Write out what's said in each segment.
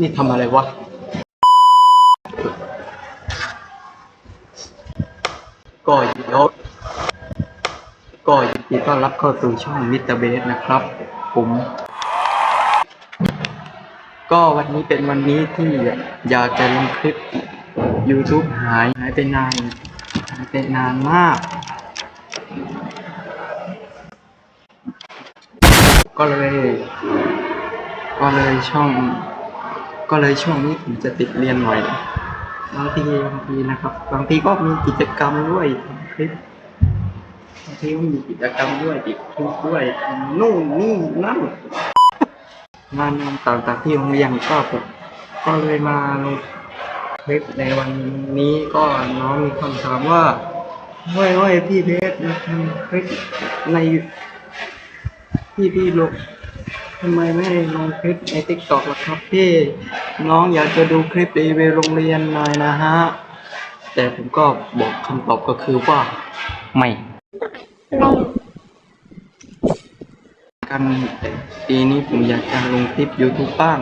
นี่ทำอะไรวะ ก็ยินดีก็ยินดีต้อนรับเข้าสู่ช่องมิสเตอร์เบสนะครับ ผม ก็วันนี้เป็นวันนี้ที่อยากจะลงคลิป YouTube หายหายไปนานหายไปนานมาก ก็เลย ก็เลยช่อง ก็เลยช่วงนี้ผมจะติดเรียนหน่อยบางทีบางทีนะครับ บางทีก็มีกิจกรรมด้วยคลิปบางทีก็มีกิจกรรมด้วยติดคลิปด้วยนู่นนี่นั่นงานต่างๆที่โรงเรียนก็ผมก็เลยมาลงคลิปในวันนี้ก็น้องมีคำถามว่าเฮ้ยเฮ้ยพี่เพชรทำคลิปในพี่พี่ลง ทำไมไม่ลงคลิปในติ๊กต็อกล่ะครับพี่ น้องอยากจะดูคลิปรีวิวโรงเรียนหน่อยนะฮะ แต่ผมก็บอกคำตอบก็คือว่าไม่กันแต่ปีนี้ผมอยากจะลงคลิป YouTube บ้าง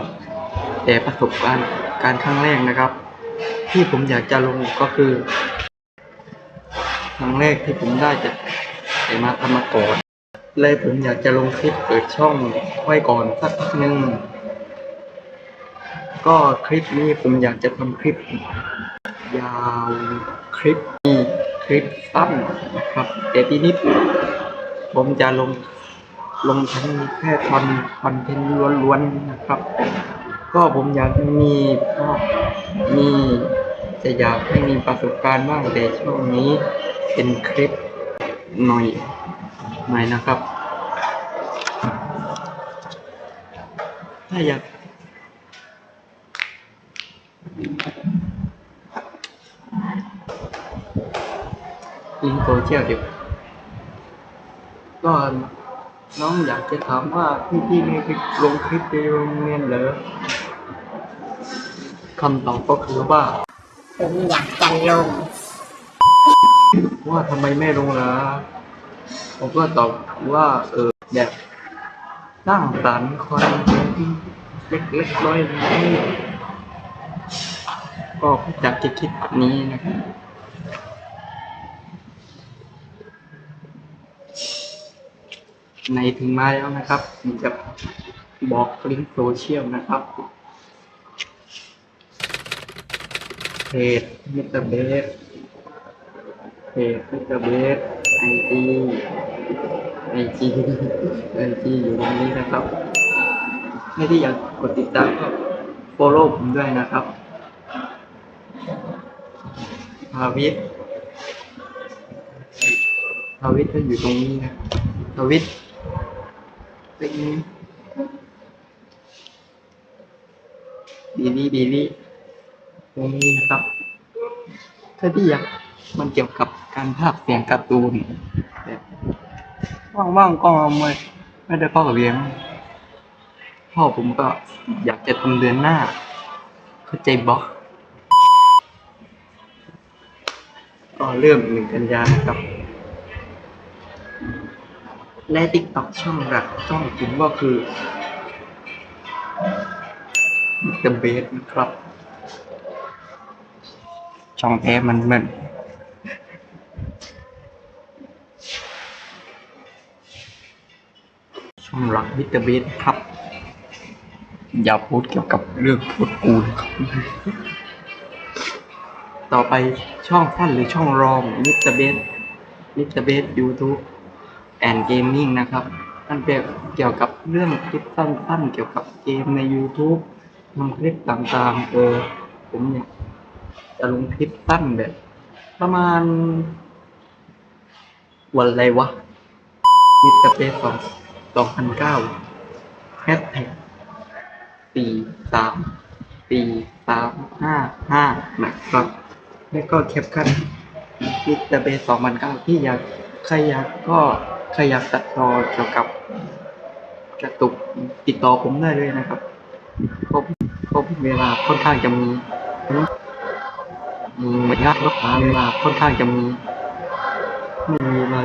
แต่ประสบการณ์การครั้งแรกนะครับ ที่ผมอยากจะลงก็คือ ครั้งแรกที่ผมได้จะแต่มาทำมาก่อน เลยผมอยากจะลงคลิปเปิดช่องไว้ก่อนสักพักนึง ก็คลิปนี้ผมอยากจะทำคลิป ยาวคลิปนี้คลิปสั้นนะครับ แต่ทีนี้ผมจะลงลงทั้งแค่คอนคอนเทนต์ล้วนๆนะครับ ก็ผมอยากจะมีก็มีจะอยากให้มีประสบการณ์บ้างแต่ช่วงนี้เป็นคลิปหน่อย หน่อยนะครับ ถ้าอยากลิงก์โซเชียลเดี๋ยวก็น้องอยากจะถามว่าพี่พี่มีคลิปลงคลิปในโรงเรียนเหรอคำตอบก็คือว่า ผมอยากจะลง ว่าทำไมไม่ลงล่ะ ผมก็ตอบว่า เออแบบสร้างสรรค์คอนเทนต์เล็กๆน้อยๆก็จากจะคิดแบบนี้นะครับในถึงมาแล้วนะครับผมจะบอกลิงก์โซเชียลนะครับเพจมิสเตอร์เบสเพจมิสเตอร์เบสไอจี ไอจีไอจีอยู่ตรงนี้นะครับให้ที่อยากกดติดตามก็ follow ผมด้วยนะครับพาวิทพาวิทก็อยู่ตรงนี้นะพาวิทเป็นดีนี่ดีนี่ตรงนี้นะครับถ้าที่อยาก มันเกี่ยวกับการภาคเสียงการ์ตูนแบบว่างๆก็ไม่ไม่ได้พ่อกับเลี้ยงพ่อผมก็อยากจะทำเดือนหน้า เข้าใจบล็อกก็เริ่มหนึ่งกันยานะครับ และติ๊กต็อกช่องหลักช่องผมก็คือ The Base นะครับ ช่องแท้มันมัน ช่องหลักวิตาเบสครับ อย่าพูดเกี่ยวกับเรื่องพูดกูนะครับต่อไปช่องสั้นหรือช่องรองมิสเตอร์เบสมิสเตอร์เบสยูทูบแอนเกมมิ่งนะครับนั่นเป็นเกี่ยวกับเรื่องคลิปสั้นๆ เกี่ยวกับเกมใน YouTube ทำคลิปต่างๆ เออ ผมอยากจะลงคลิปสั้นแบบ ประมาณ วันอะไรวะมิสเตอร์เบสสอง สองพันเก้าแฮชแท็กสี่สามสี่สามห้าห้านะครับ แล้วก็แคปชั่นมิสเตอร์เบสสองพันเก้าที่อยากใครอยากก็ใครอยากตัดต่อเกี่ยวกับกระตุกติดต่อผมได้เลยนะครับเพราะเพราะเวลาค่อนข้างจะมีมีเหมือนงานลูกค้าเวลาค่อนข้างจะมีไม่มีอะไร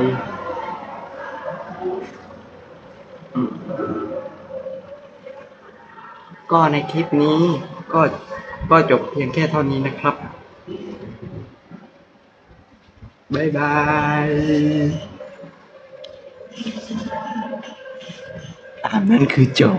อืม ก็ในคลิปนี้ก็ก็จบเพียงแค่เท่านี้นะครับ บ๊ายบายตามนั้นคือจบ